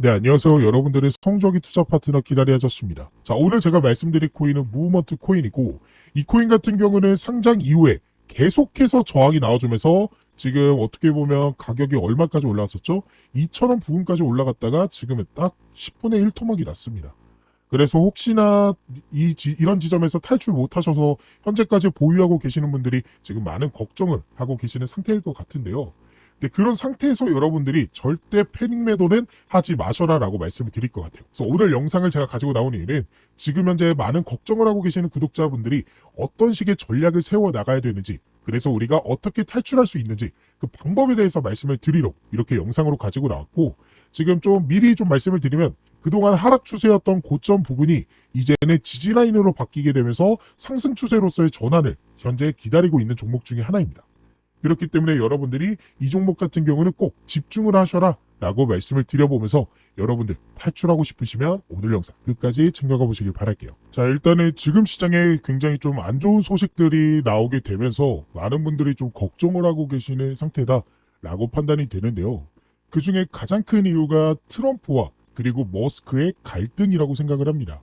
네, 안녕하세요. 여러분들의 성적이 투자 파트너 기다려졌습니다. 자, 오늘 제가 말씀드릴 코인은 무브먼트 코인이고, 이 코인 같은 경우는 상장 이후에 계속해서 저항이 나와주면서 지금 어떻게 보면 가격이 얼마까지 올라왔었죠? 2,000원 부근까지 올라갔다가 지금은 딱 10분의 1 토막이 났습니다. 그래서 혹시나 이, 지- 이런 지점에서 탈출 못 하셔서 현재까지 보유하고 계시는 분들이 지금 많은 걱정을 하고 계시는 상태일 것 같은데요. 근데 그런 상태에서 여러분들이 절대 패닉 매도는 하지 마셔라라고 말씀을 드릴 것 같아요. 그래서 오늘 영상을 제가 가지고 나온 이유는 지금 현재 많은 걱정을 하고 계시는 구독자분들이 어떤 식의 전략을 세워 나가야 되는지 그래서 우리가 어떻게 탈출할 수 있는지 그 방법에 대해서 말씀을 드리러 이렇게 영상으로 가지고 나왔고 지금 좀 미리 좀 말씀을 드리면 그동안 하락 추세였던 고점 부분이 이제는 지지 라인으로 바뀌게 되면서 상승 추세로서의 전환을 현재 기다리고 있는 종목 중에 하나입니다. 그렇기 때문에 여러분들이 이 종목 같은 경우는 꼭 집중을 하셔라 라고 말씀을 드려보면서 여러분들 탈출하고 싶으시면 오늘 영상 끝까지 챙겨가 보시길 바랄게요. 자, 일단은 지금 시장에 굉장히 좀 안 좋은 소식들이 나오게 되면서 많은 분들이 좀 걱정을 하고 계시는 상태다 라고 판단이 되는데요. 그 중에 가장 큰 이유가 트럼프와 그리고 머스크의 갈등이라고 생각을 합니다.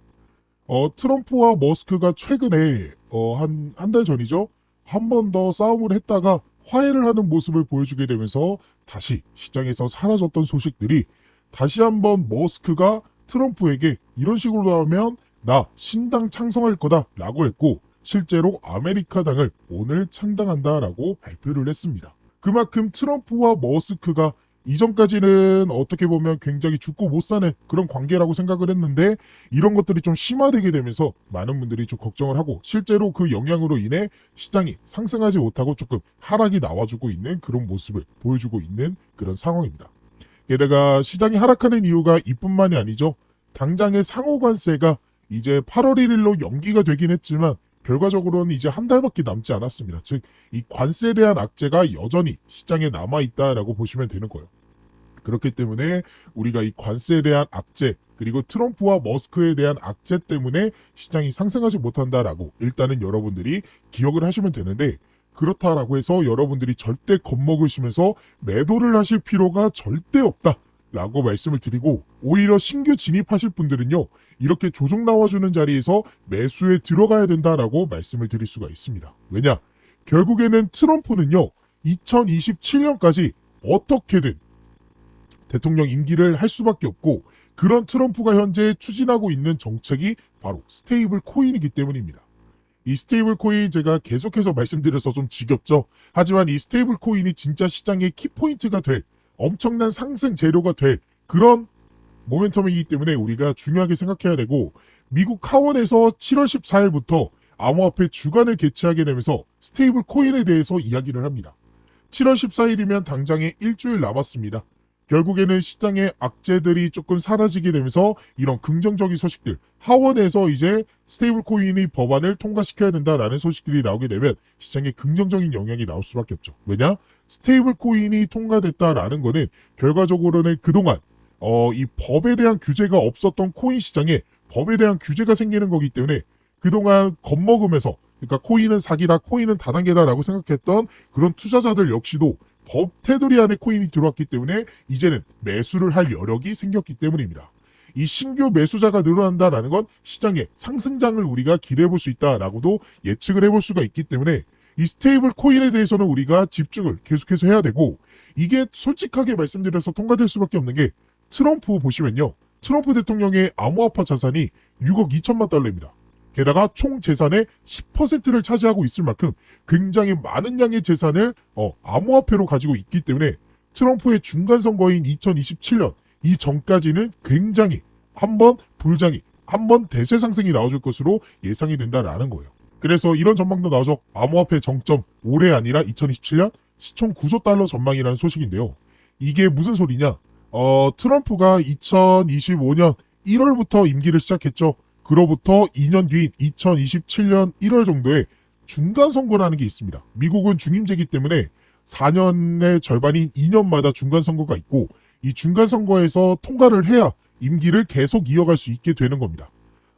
어, 트럼프와 머스크가 최근에 어, 한 한 달 전이죠. 한 번 더 싸움을 했다가 화해를 하는 모습을 보여주게 되면서 다시 시장에서 사라졌던 소식들이 다시 한번 머스크가 트럼프에게 이런 식으로 하면 나 신당 창성할 거다 라고 했고 실제로 아메리카당을 오늘 창당한다 라고 발표를 했습니다. 그만큼 트럼프와 머스크가 이전까지는 어떻게 보면 굉장히 죽고 못 사는 그런 관계라고 생각을 했는데 이런 것들이 좀 심화되게 되면서 많은 분들이 좀 걱정을 하고 실제로 그 영향으로 인해 시장이 상승하지 못하고 조금 하락이 나와주고 있는 그런 모습을 보여주고 있는 그런 상황입니다. 게다가 시장이 하락하는 이유가 이뿐만이 아니죠. 당장의 상호관세가 이제 8월 1일로 연기가 되긴 했지만 결과적으로는 이제 한 달밖에 남지 않았습니다. 즉, 이 관세에 대한 악재가 여전히 시장에 남아있다라고 보시면 되는 거예요. 그렇기 때문에 우리가 이 관세에 대한 악재, 그리고 트럼프와 머스크에 대한 악재 때문에 시장이 상승하지 못한다라고 일단은 여러분들이 기억을 하시면 되는데, 그렇다라고 해서 여러분들이 절대 겁먹으시면서 매도를 하실 필요가 절대 없다. 라고 말씀을 드리고 오히려 신규 진입하실 분들은요 이렇게 조정 나와주는 자리에서 매수에 들어가야 된다라고 말씀을 드릴 수가 있습니다. 왜냐 결국에는 트럼프는요 2027년까지 어떻게든 대통령 임기를 할 수밖에 없고 그런 트럼프가 현재 추진하고 있는 정책이 바로 스테이블 코인이기 때문입니다. 이 스테이블 코인 제가 계속해서 말씀드려서 좀 지겹죠. 하지만 이 스테이블 코인이 진짜 시장의 키포인트가 될 엄청난 상승 재료가 될 그런 모멘텀이기 때문에 우리가 중요하게 생각해야 되고 미국 하원에서 7월 14일부터 암호화폐 주간을 개최하게 되면서 스테이블 코인에 대해서 이야기를 합니다. 7월 14일이면 당장에 일주일 남았습니다. 결국에는 시장의 악재들이 조금 사라지게 되면서 이런 긍정적인 소식들 하원에서 이제 스테이블 코인의 법안을 통과시켜야 된다라는 소식들이 나오게 되면 시장에 긍정적인 영향이 나올 수밖에 없죠. 왜냐? 스테이블 코인이 통과됐다라는 거는 결과적으로는 그동안 어, 이 법에 대한 규제가 없었던 코인 시장에 법에 대한 규제가 생기는 거기 때문에 그동안 겁먹으면서 그러니까 코인은 사기다, 코인은 다단계다라고 생각했던 그런 투자자들 역시도 법 테두리 안에 코인이 들어왔기 때문에 이제는 매수를 할 여력이 생겼기 때문입니다. 이 신규 매수자가 늘어난다라는 건 시장의 상승장을 우리가 기대해 볼 수 있다라고도 예측을 해볼 수가 있기 때문에 이 스테이블 코인에 대해서는 우리가 집중을 계속해서 해야 되고 이게 솔직하게 말씀드려서 통과될 수밖에 없는 게 트럼프 보시면요. 트럼프 대통령의 암호화폐 자산이 6억 2천만 달러입니다. 게다가 총 재산의 10%를 차지하고 있을 만큼 굉장히 많은 양의 재산을 어, 암호화폐로 가지고 있기 때문에 트럼프의 중간 선거인 2027년 이 전까지는 굉장히 한 번 불장이 한 번 대세 상승이 나와줄 것으로 예상이 된다라는 거예요. 그래서 이런 전망도 나오죠. 암호화폐 정점 올해 아니라 2027년 시총 9조 달러 전망이라는 소식인데요. 이게 무슨 소리냐? 어, 트럼프가 2025년 1월부터 임기를 시작했죠. 그로부터 2년 뒤인 2027년 1월 정도에 중간 선거라는 게 있습니다. 미국은 중임제이기 때문에 4년의 절반인 2년마다 중간 선거가 있고 이 중간 선거에서 통과를 해야 임기를 계속 이어갈 수 있게 되는 겁니다.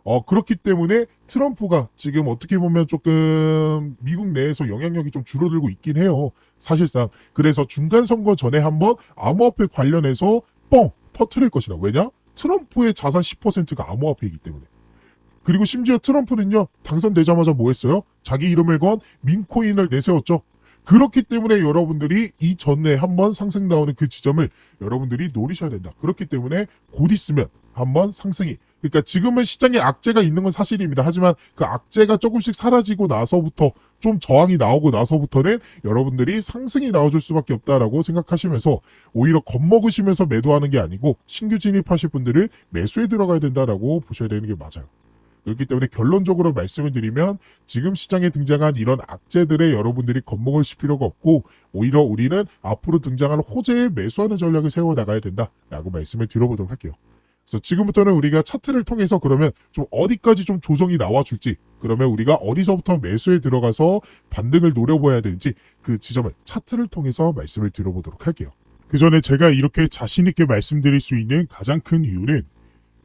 어, 그렇기 때문에 트럼프가 지금 어떻게 보면 조금 미국 내에서 영향력이 좀 줄어들고 있긴 해요. 사실상. 그래서 중간 선거 전에 한번 암호화폐 관련해서 뻥 터트릴 것이다. 왜냐? 트럼프의 자산 10%가 암호화폐이기 때문에. 그리고 심지어 트럼프는요, 당선되자마자 뭐 했어요? 자기 이름을 건 민코인을 내세웠죠. 그렇기 때문에 여러분들이 이 전에 한번 상승 나오는 그 지점을 여러분들이 노리셔야 된다. 그렇기 때문에 곧 있으면 한번 상승이. 그러니까 지금은 시장에 악재가 있는 건 사실입니다. 하지만 그 악재가 조금씩 사라지고 나서부터 좀 저항이 나오고 나서부터는 여러분들이 상승이 나와줄 수밖에 없다라고 생각하시면서 오히려 겁먹으시면서 매도하는 게 아니고 신규 진입하실 분들은 매수에 들어가야 된다라고 보셔야 되는 게 맞아요. 그렇기 때문에 결론적으로 말씀을 드리면 지금 시장에 등장한 이런 악재들에 여러분들이 겁먹으실 필요가 없고 오히려 우리는 앞으로 등장할 호재에 매수하는 전략을 세워 나가야 된다라고 말씀을 드려보도록 할게요. 그래서 지금부터는 우리가 차트를 통해서 그러면 좀 어디까지 좀 조정이 나와줄지 그러면 우리가 어디서부터 매수에 들어가서 반등을 노려봐야 되는지 그 지점을 차트를 통해서 말씀을 드려보도록 할게요. 그 전에 제가 이렇게 자신있게 말씀드릴 수 있는 가장 큰 이유는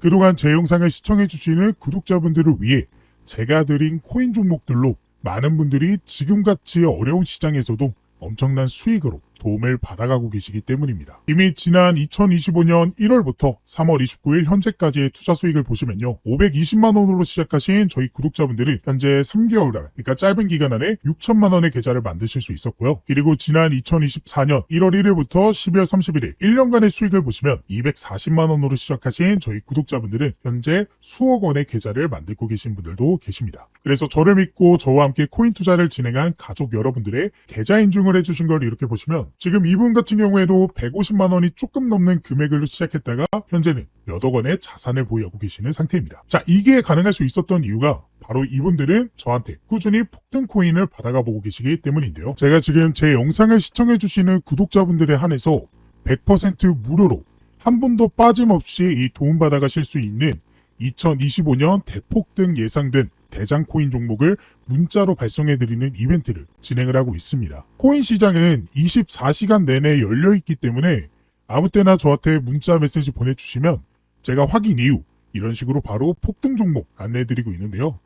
그동안 제 영상을 시청해주시는 구독자분들을 위해 제가 드린 코인 종목들로 많은 분들이 지금같이 어려운 시장에서도 엄청난 수익으로 도움을 받아가고 계시기 때문입니다. 이미 지난 2025년 1월부터 3월 29일 현재까지의 투자 수익을 보시면요. 520만 원으로 시작하신 저희 구독자분들은 현재 3개월 날, 그러니까 짧은 기간 안에 6천만 원의 계좌를 만드실 수 있었고요. 그리고 지난 2024년 1월 1일부터 12월 31일 1년간의 수익을 보시면 240만 원으로 시작하신 저희 구독자분들은 현재 수억 원의 계좌를 만들고 계신 분들도 계십니다. 그래서 저를 믿고 저와 함께 코인 투자를 진행한 가족 여러분들의 계좌 인증을 해주신 걸 이렇게 보시면 지금 이분 같은 경우에도 150만 원이 조금 넘는 금액으로 시작했다가 현재는 몇억 원의 자산을 보유하고 계시는 상태입니다. 자, 이게 가능할 수 있었던 이유가 바로 이분들은 저한테 꾸준히 폭등 코인을 받아가 보고 계시기 때문인데요. 제가 지금 제 영상을 시청해 주시는 구독자분들에 한해서 100% 무료로 한 분도 빠짐없이 이 도움받아 가실 수 있는 2025년 대폭등 예상된 대장 코인 종목을 문자로 발송해드리는 이벤트를 진행을 하고 있습니다. 코인 시장은 24시간 내내 열려있기 때문에 아무 때나 저한테 문자 메시지 보내주시면 제가 확인 이후 이런 식으로 바로 폭등 종목 안내해드리고 있는데요.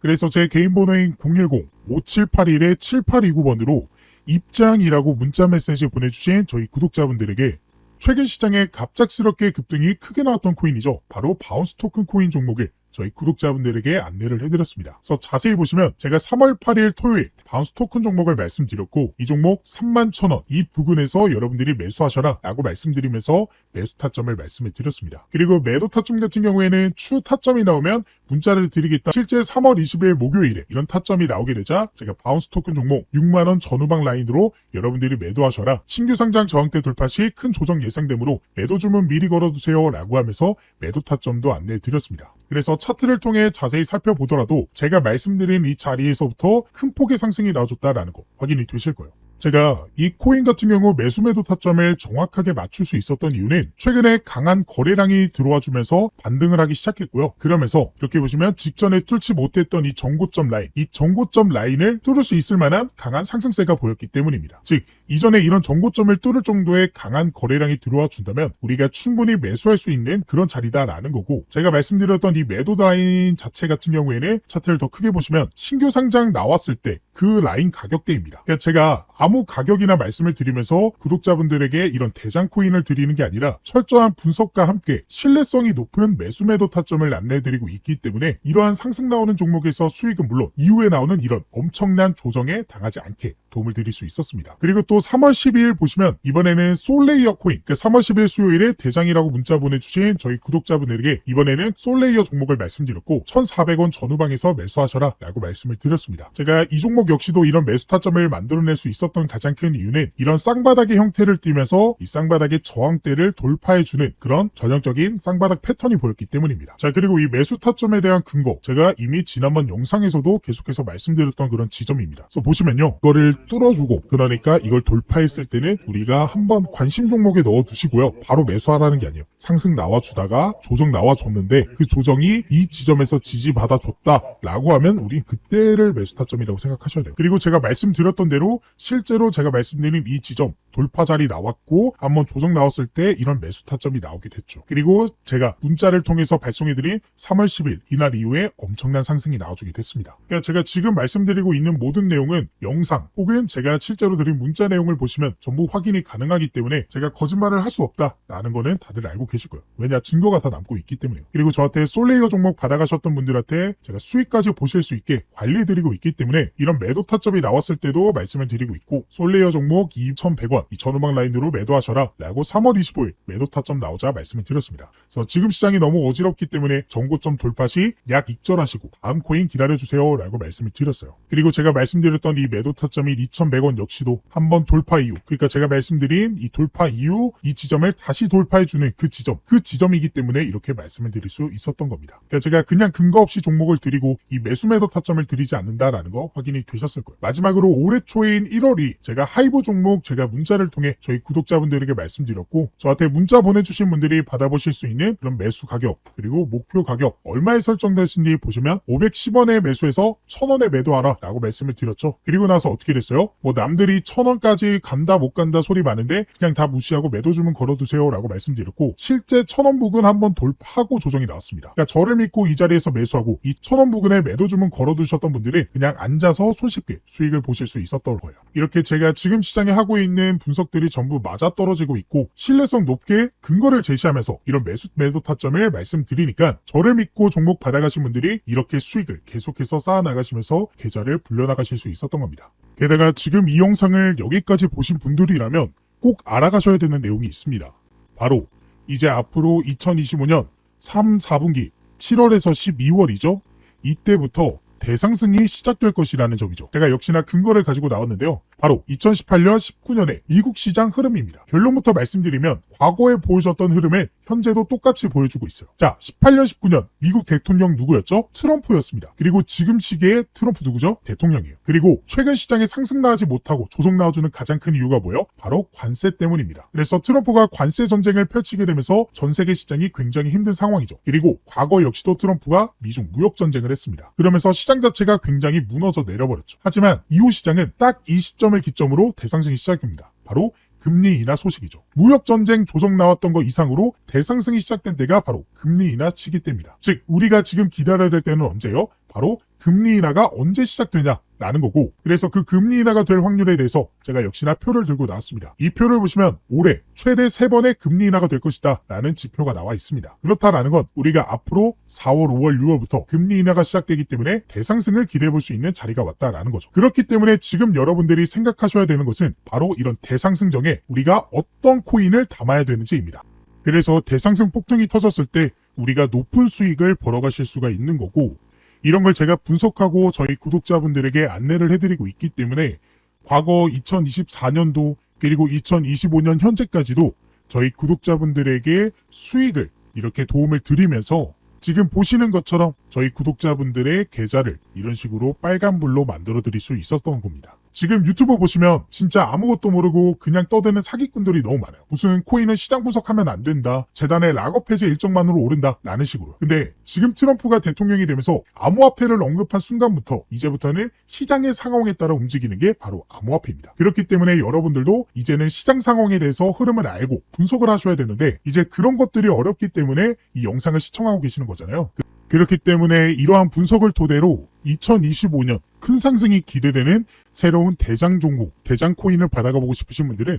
그래서 제 개인 번호인 010-5781-7829번으로 입장이라고 문자 메시지 보내주신 저희 구독자분들에게 최근 시장에 갑작스럽게 급등이 크게 나왔던 코인이죠. 바로 바운스 토큰 코인 종목을 저희 구독자분들에게 안내를 해드렸습니다. 그래서 자세히 보시면 제가 3월 8일 토요일 바운스 토큰 종목을 말씀드렸고 이 종목 3만 1천원 이 부근에서 여러분들이 매수하셔라 라고 말씀드리면서 매수 타점을 말씀을 드렸습니다. 그리고 매도 타점 같은 경우에는 추 타점이 나오면 문자를 드리겠다. 실제 3월 20일 목요일에 이런 타점이 나오게 되자 제가 바운스 토큰 종목 6만원 전후방 라인으로 여러분들이 매도하셔라. 신규 상장 저항대 돌파 시 큰 조정 예상되므로 매도 주문 미리 걸어두세요 라고 하면서 매도 타점도 안내해 드렸습니다. 그래서 차트를 통해 자세히 살펴보더라도 제가 말씀드린 이 자리에서부터 큰 폭의 상승이 나와줬다라는 거 확인이 되실 거예요. 제가 이 코인 같은 경우 매수 매도 타점을 정확하게 맞출 수 있었던 이유는 최근에 강한 거래량이 들어와 주면서 반등을 하기 시작했고요. 그러면서 이렇게 보시면 직전에 뚫지 못했던 이 정고점 라인, 이 정고점 라인을 뚫을 수 있을 만한 강한 상승세가 보였기 때문입니다. 즉 이전에 이런 정고점을 뚫을 정도의 강한 거래량이 들어와 준다면 우리가 충분히 매수할 수 있는 그런 자리다라는 거고 제가 말씀드렸던 이 매도 라인 자체 같은 경우에는 차트를 더 크게 보시면 신규 상장 나왔을 때그 라인 가격대입니다. 그러니까 제가 아무 가격이나 말씀을 드리면서 구독자분들에게 이런 대장 코인을 드리는 게 아니라 철저한 분석과 함께 신뢰성이 높은 매수 매도 타점을 안내해드리고 있기 때문에 이러한 상승 나오는 종목에서 수익은 물론 이후에 나오는 이런 엄청난 조정에 당하지 않게 도움을 드릴 수 있었습니다. 그리고 또 3월 12일 보시면 이번에는 솔레이어 코인, 그 3월 10일 수요일에 대장이라고 문자 보내주신 저희 구독자분들에게 이번에는 솔레이어 종목을 말씀드렸고 1,400원 전후방에서 매수하셔라 라고 말씀을 드렸습니다. 제가 이 종목 역시도 이런 매수 타점을 만들어낼 수 있었던 가장 큰 이유는 이런 쌍바닥의 형태를 띠면서 이 쌍바닥의 저항대를 돌파해주는 그런 전형적인 쌍바닥 패턴이 보였기 때문입니다. 자 그리고 이 매수 타점에 대한 근거 제가 이미 지난번 영상에서도 계속해서 말씀드렸던 그런 지점입니다. 그래서 보시면요. 이거를 뚫어주고 그러니까 이걸 돌파했을 때는 우리가 한번 관심 종목에 넣어두시고요. 바로 매수하라는 게 아니에요. 상승 나와주다가 조정 나와줬는데 그 조정이 이 지점에서 지지받아줬다라고 하면 우리 그때를 매수 타점이라고 생각하시면 생각 하셔야 돼요. 그리고 제가 말씀드렸던 대로 실제로 제가 말씀드린 이 지점 돌파 자리 나왔고 한번 조정 나왔을 때 이런 매수 타점이 나오게 됐죠. 그리고 제가 문자를 통해서 발송해드린 3월 10일 이날 이후에 엄청난 상승이 나와주게 됐습니다. 그러니까 제가 지금 말씀드리고 있는 모든 내용은 영상 혹은 제가 실제로 드린 문자 내용을 보시면 전부 확인이 가능하기 때문에 제가 거짓말을 할 수 없다라는 거는 다들 알고 계실 거예요. 왜냐 증거가 다 남고 있기 때문에요. 그리고 저한테 솔레이어 종목 받아가셨던 분들한테 제가 수익까지 보실 수 있게 관리해드리고 있기 때문에 이런 매도 타점이 나왔을 때도 말씀을 드리고 있고 솔레이어 종목 2,100원 이 전후방 라인으로 매도하셔라 라고 3월 25일 매도 타점 나오자 말씀을 드렸습니다. 그래서 지금 시장이 너무 어지럽기 때문에 전고점 돌파 시 약 익절하시고 다음 코인 기다려주세요 라고 말씀을 드렸어요. 그리고 제가 말씀드렸던 이 매도 타점인 2,100원 역시도 한번 돌파 이후 그러니까 제가 말씀드린 이 돌파 이후 이 지점을 다시 돌파해주는 그 지점 그 지점이기 때문에 이렇게 말씀을 드릴 수 있었던 겁니다. 그러니까 제가 그냥 근거 없이 종목을 드리고 이 매수 매도 타점을 드리지 않는다라는 거 확인이 되셨을 거예요. 마지막으로 올해 초인 1월이 제가 하이브 종목 제가 문자를 통해 저희 구독자분들에게 말씀드렸고 저한테 문자 보내주신 분들이 받아보실 수 있는 그런 매수 가격 그리고 목표 가격 얼마에 설정됐는지 보시면 510원에 매수해서 1000원에 매도하라 라고 말씀을 드렸죠. 그리고 나서 어떻게 됐어요? 뭐 남들이 1000원까지 간다 못 간다 소리 많은데 그냥 다 무시하고 매도 주문 걸어두세요 라고 말씀드렸고 실제 1000원 부근 한번 돌파하고 조정이 나왔습니다. 그러니까 저를 믿고 이 자리에서 매수하고 이 1000원 부근에 매도 주문 걸어두셨던 분들이 그냥 앉아서 손쉽게 수익을 보실 수 있었던 거예요. 이렇게 제가 지금 시장에 하고 있는 분석들이 전부 맞아떨어지고 있고 신뢰성 높게 근거를 제시하면서 이런 매수 매도 타점을 말씀드리니까 저를 믿고 종목 받아가신 분들이 이렇게 수익을 계속해서 쌓아나가시면서 계좌를 불려나가실 수 있었던 겁니다. 게다가 지금 이 영상을 여기까지 보신 분들이라면 꼭 알아가셔야 되는 내용이 있습니다. 바로 이제 앞으로 2025년 3, 4분기 7월에서 12월이죠. 이때부터 대상승이 시작될 것이라는 점이죠. 제가 역시나 근거를 가지고 나왔는데요. 바로 2018년 19년의 미국 시장 흐름입니다. 결론부터 말씀드리면 과거에 보여줬던 흐름을 현재도 똑같이 보여주고 있어요. 자, 18년 19년 미국 대통령 누구였죠? 트럼프였습니다. 그리고 지금 시기에 트럼프 누구죠? 대통령이에요. 그리고 최근 시장에 상승 나지 못하고 조정 나와주는 가장 큰 이유가 뭐예요? 바로 관세 때문입니다. 그래서 트럼프가 관세 전쟁을 펼치게 되면서 전 세계 시장이 굉장히 힘든 상황이죠. 그리고 과거 역시도 트럼프가 미중 무역 전쟁을 했습니다. 그러면서 시장 자체가 굉장히 무너져 내려버렸죠. 하지만 이후 시장은 딱 이 시점 을 기점으로 대상승이 시작됩니다. 바로 금리 인하 소식이죠. 무역 전쟁 조정 나왔던 거 이상으로 대상승이 시작된 때가 바로 금리 인하 시기 때입니다. 즉 우리가 지금 기다려야 될 때는 언제요? 바로 금리 인하가 언제 시작되냐? 라는 거고 그래서 그 금리 인하가 될 확률에 대해서 제가 역시나 표를 들고 나왔습니다. 이 표를 보시면 올해 최대 3번의 금리 인하가 될 것이다 라는 지표가 나와 있습니다. 그렇다라는 건 우리가 앞으로 4월, 5월, 6월부터 금리 인하가 시작되기 때문에 대상승을 기대해 볼 수 있는 자리가 왔다라는 거죠. 그렇기 때문에 지금 여러분들이 생각하셔야 되는 것은 바로 이런 대상승정에 우리가 어떤 코인을 담아야 되는지입니다. 그래서 대상승 폭등이 터졌을 때 우리가 높은 수익을 벌어가실 수가 있는 거고 이런 걸 제가 분석하고 저희 구독자분들에게 안내를 해드리고 있기 때문에 과거 2024년도 그리고 2025년 현재까지도 저희 구독자분들에게 수익을 이렇게 도움을 드리면서 지금 보시는 것처럼 저희 구독자분들의 계좌를 이런 식으로 빨간불로 만들어 드릴 수 있었던 겁니다. 지금 유튜브 보시면 진짜 아무것도 모르고 그냥 떠드는 사기꾼들이 너무 많아요. 무슨 코인은 시장 분석하면 안 된다. 재단의 락업 해제 일정만으로 오른다. 라는 식으로. 근데 지금 트럼프가 대통령이 되면서 암호화폐를 언급한 순간부터 이제부터는 시장의 상황에 따라 움직이는 게 바로 암호화폐입니다. 그렇기 때문에 여러분들도 이제는 시장 상황에 대해서 흐름을 알고 분석을 하셔야 되는데 이제 그런 것들이 어렵기 때문에 이 영상을 시청하고 계시는 거잖아요. 그렇기 때문에 이러한 분석을 토대로 2025년 큰 상승이 기대되는 새로운 대장 종목, 대장 코인을 받아가 보고 싶으신 분들은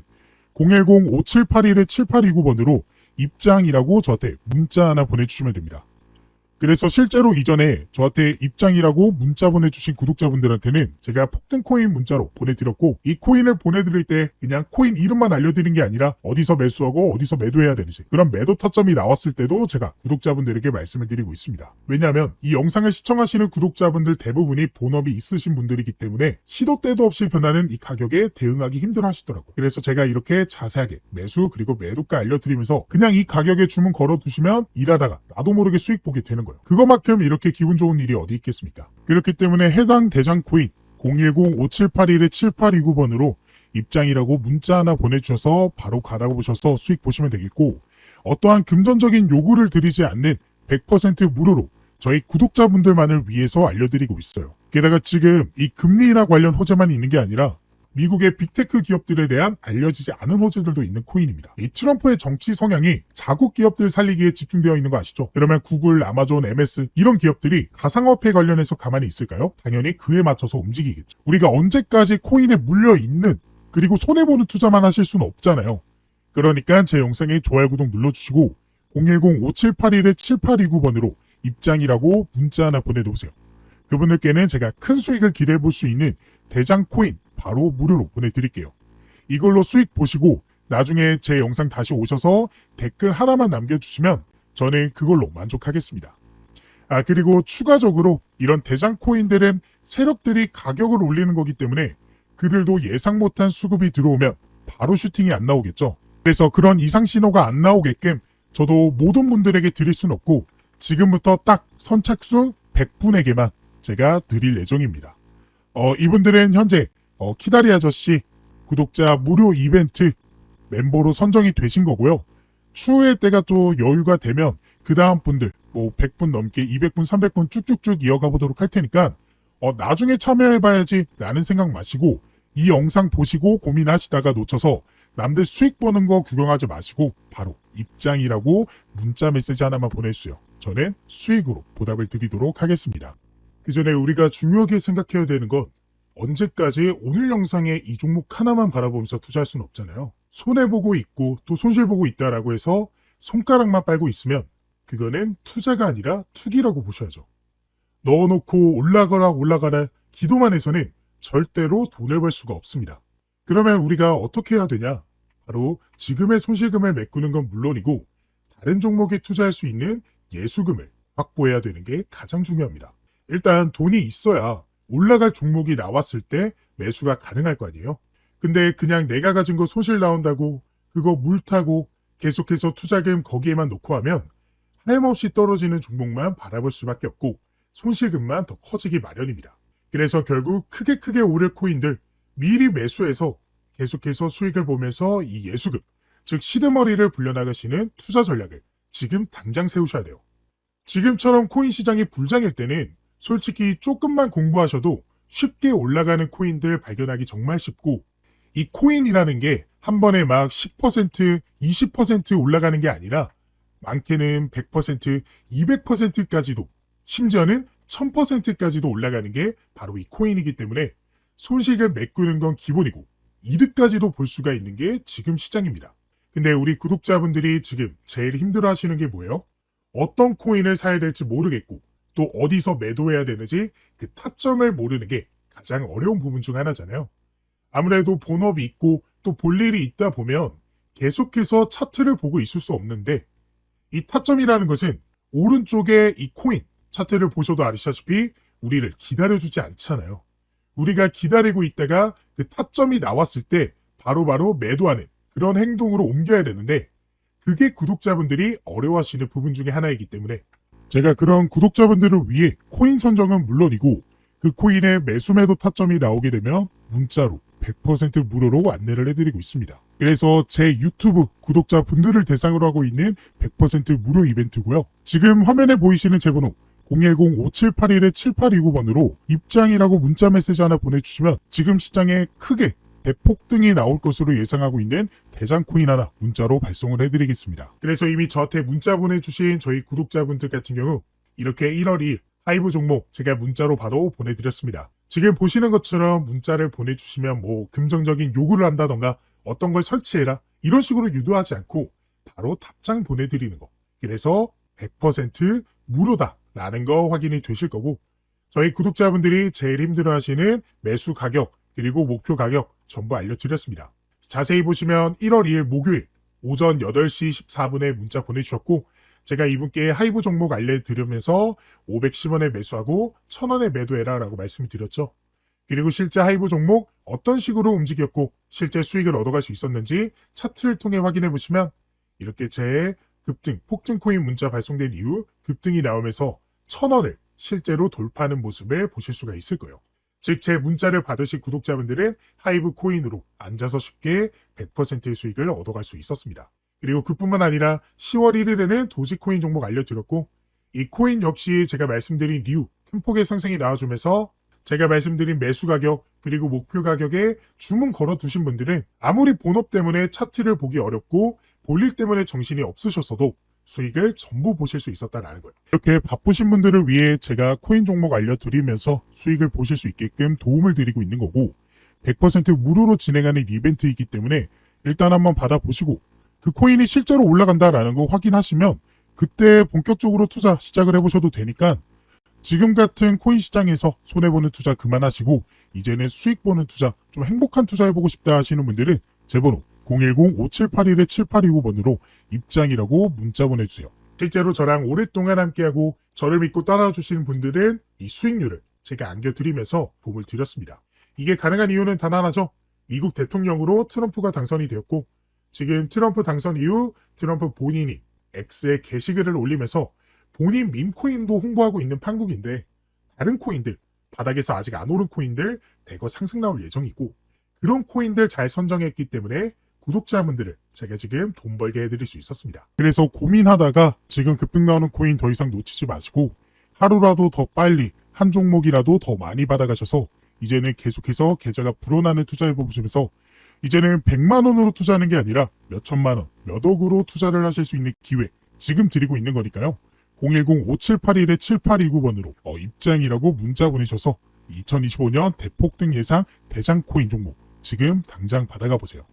010-5781-7829번으로 입장이라고 저한테 문자 하나 보내주시면 됩니다. 그래서 실제로 이전에 저한테 입장이라고 문자 보내주신 구독자분들한테는 제가 폭등 코인 문자로 보내드렸고 이 코인을 보내드릴 때 그냥 코인 이름만 알려드린 게 아니라 어디서 매수하고 어디서 매도해야 되는지 그런 매도 타점이 나왔을 때도 제가 구독자분들에게 말씀을 드리고 있습니다. 왜냐하면 이 영상을 시청하시는 구독자분들 대부분이 본업이 있으신 분들이기 때문에 시도 때도 없이 변하는 이 가격에 대응하기 힘들어 하시더라고요. 그래서 제가 이렇게 자세하게 매수 그리고 매도가 알려드리면서 그냥 이 가격에 주문 걸어두시면 일하다가 나도 모르게 수익 보게 되는 거예요. 그거만큼 이렇게 기분 좋은 일이 어디 있겠습니까? 그렇기 때문에 해당 대장 코인 010-5781-7829번으로 입장이라고 문자 하나 보내주셔서 바로 가다가 보셔서 수익 보시면 되겠고 어떠한 금전적인 요구를 드리지 않는 100% 무료로 저희 구독자분들만을 위해서 알려드리고 있어요. 게다가 지금 이 금리 인하 관련 호재만 있는 게 아니라 미국의 빅테크 기업들에 대한 알려지지 않은 호재들도 있는 코인입니다. 이 트럼프의 정치 성향이 자국 기업들 살리기에 집중되어 있는 거 아시죠? 그러면 구글, 아마존, MS 이런 기업들이 가상화폐 관련해서 가만히 있을까요? 당연히 그에 맞춰서 움직이겠죠. 우리가 언제까지 코인에 물려 있는 그리고 손해보는 투자만 하실 수는 없잖아요. 그러니까 제 영상에 좋아요, 구독 눌러주시고 010-5781-7829번으로 입장이라고 문자 하나 보내놓으세요. 그분들께는 제가 큰 수익을 기대해 볼 수 있는 대장 코인 바로 무료로 보내드릴게요. 이걸로 수익 보시고 나중에 제 영상 다시 오셔서 댓글 하나만 남겨주시면 저는 그걸로 만족하겠습니다. 아, 그리고 추가적으로 이런 대장 코인들은 세력들이 가격을 올리는 거기 때문에 그들도 예상 못한 수급이 들어오면 바로 슈팅이 안 나오겠죠. 그래서 그런 이상 신호가 안 나오게끔 저도 모든 분들에게 드릴 순 없고 지금부터 딱 선착순 100분에게만 제가 드릴 예정입니다. 어, 이분들은 현재 어, 키다리 아저씨 구독자 무료 이벤트 멤버로 선정이 되신 거고요. 추후에 때가 또 여유가 되면 그 다음 분들 뭐 100분 넘게 200분 300분 쭉쭉쭉 이어가 보도록 할 테니까 어, 나중에 참여해봐야지 라는 생각 마시고 이 영상 보시고 고민하시다가 놓쳐서 남들 수익 버는 거 구경하지 마시고 바로 입장이라고 문자 메시지 하나만 보내주세요. 저는 수익으로 보답을 드리도록 하겠습니다. 그 전에 우리가 중요하게 생각해야 되는 건 언제까지 오늘 영상에 이 종목 하나만 바라보면서 투자할 수는 없잖아요. 손해보고 있고 또 손실보고 있다라고 해서 손가락만 빨고 있으면 그거는 투자가 아니라 투기라고 보셔야죠. 넣어놓고 올라가라 올라가라 기도만 해서는 절대로 돈을 벌 수가 없습니다. 그러면 우리가 어떻게 해야 되냐? 바로 지금의 손실금을 메꾸는 건 물론이고 다른 종목에 투자할 수 있는 예수금을 확보해야 되는 게 가장 중요합니다. 일단 돈이 있어야 올라갈 종목이 나왔을 때 매수가 가능할 거 아니에요? 근데 그냥 내가 가진 거 손실 나온다고 그거 물 타고 계속해서 투자금 거기에만 놓고 하면 하염없이 떨어지는 종목만 바라볼 수밖에 없고 손실금만 더 커지기 마련입니다. 그래서 결국 크게 크게 오를 코인들 미리 매수해서 계속해서 수익을 보면서 이 예수금, 즉 시드머리를 불려나가시는 투자 전략을 지금 당장 세우셔야 돼요. 지금처럼 코인 시장이 불장일 때는 솔직히 조금만 공부하셔도 쉽게 올라가는 코인들 발견하기 정말 쉽고 이 코인이라는 게 한 번에 막 10%, 20% 올라가는 게 아니라 많게는 100%, 200%까지도 심지어는 1000%까지도 올라가는 게 바로 이 코인이기 때문에 손실을 메꾸는 건 기본이고 이득까지도 볼 수가 있는 게 지금 시장입니다. 근데 우리 구독자분들이 지금 제일 힘들어 하시는 게 뭐예요? 어떤 코인을 사야 될지 모르겠고 또 어디서 매도해야 되는지 그 타점을 모르는 게 가장 어려운 부분 중 하나잖아요. 아무래도 본업이 있고 또 볼 일이 있다 보면 계속해서 차트를 보고 있을 수 없는데 이 타점이라는 것은 오른쪽에 이 코인 차트를 보셔도 아시다시피 우리를 기다려주지 않잖아요. 우리가 기다리고 있다가 그 타점이 나왔을 때 바로바로 매도하는 그런 행동으로 옮겨야 되는데 그게 구독자분들이 어려워하시는 부분 중에 하나이기 때문에 제가 그런 구독자분들을 위해 코인 선정은 물론이고 그 코인의 매수 매도 타점이 나오게 되면 문자로 100% 무료로 안내를 해드리고 있습니다. 그래서 제 유튜브 구독자분들을 대상으로 하고 있는 100% 무료 이벤트고요. 지금 화면에 보이시는 제 번호 010-5781-7829번으로 입장이라고 문자 메시지 하나 보내주시면 지금 시장에 크게 대폭등이 나올 것으로 예상하고 있는 대장코인 하나 문자로 발송을 해드리겠습니다. 그래서 이미 저한테 문자 보내주신 저희 구독자분들 같은 경우 이렇게 1월 2일 하이브 종목 제가 문자로 바로 보내드렸습니다. 지금 보시는 것처럼 문자를 보내주시면 뭐 긍정적인 요구를 한다던가 어떤 걸 설치해라 이런 식으로 유도하지 않고 바로 답장 보내드리는 거. 그래서 100% 무료다 라는 거 확인이 되실 거고 저희 구독자분들이 제일 힘들어하시는 매수 가격 그리고 목표 가격 전부 알려드렸습니다. 자세히 보시면 1월 2일 목요일 오전 8시 14분에 문자 보내주셨고 제가 이분께 하이브 종목 알려드리면서 510원에 매수하고 1000원에 매도해라 라고 말씀을 드렸죠. 그리고 실제 하이브 종목 어떤 식으로 움직였고 실제 수익을 얻어갈 수 있었는지 차트를 통해 확인해 보시면 이렇게 제 급등, 폭등 코인 문자 발송된 이후 급등이 나오면서 1000원을 실제로 돌파하는 모습을 보실 수가 있을 거예요. 즉, 제 문자를 받으실 구독자분들은 하이브 코인으로 앉아서 쉽게 100%의 수익을 얻어갈 수 있었습니다. 그리고 그뿐만 아니라 10월 1일에는 도지코인 종목 알려드렸고, 이 코인 역시 제가 말씀드린 리우 큰 폭의 상승이 나와주면서 제가 말씀드린 매수 가격 그리고 목표 가격에 주문 걸어 두신 분들은 아무리 본업 때문에 차트를 보기 어렵고 볼일 때문에 정신이 없으셨어도 수익을 전부 보실 수 있었다라는 거예요. 이렇게 바쁘신 분들을 위해 제가 코인 종목 알려드리면서 수익을 보실 수 있게끔 도움을 드리고 있는 거고 100% 무료로 진행하는 이벤트이기 때문에 일단 한번 받아보시고 그 코인이 실제로 올라간다라는 거 확인하시면 그때 본격적으로 투자 시작을 해보셔도 되니까 지금 같은 코인 시장에서 손해보는 투자 그만하시고 이제는 수익 보는 투자 좀 행복한 투자 해보고 싶다 하시는 분들은 제 번호 010-5781-7829번으로 입장이라고 문자 보내주세요. 실제로 저랑 오랫동안 함께하고 저를 믿고 따라와 주시는 분들은 이 수익률을 제가 안겨드리면서 도움을 드렸습니다. 이게 가능한 이유는 단 하나죠. 미국 대통령으로 트럼프가 당선이 되었고 지금 트럼프 당선 이후 트럼프 본인이 X에 게시글을 올리면서 본인 밈코인도 홍보하고 있는 판국인데 다른 코인들 바닥에서 아직 안 오른 코인들 대거 상승 나올 예정이고 그런 코인들 잘 선정했기 때문에 구독자분들을 제가 지금 돈 벌게 해드릴 수 있었습니다. 그래서 고민하다가 지금 급등 나오는 코인 더 이상 놓치지 마시고 하루라도 더 빨리 한 종목이라도 더 많이 받아가셔서 이제는 계속해서 계좌가 불어나는 투자해 보시면서 이제는 100만 원으로 투자하는 게 아니라 몇 천만 원, 몇 억으로 투자를 하실 수 있는 기회 지금 드리고 있는 거니까요. 010-5781-7829번으로 어, 입장이라고 문자 보내셔서 2025년 대폭등 예상 대장 코인 종목 지금 당장 받아가 보세요.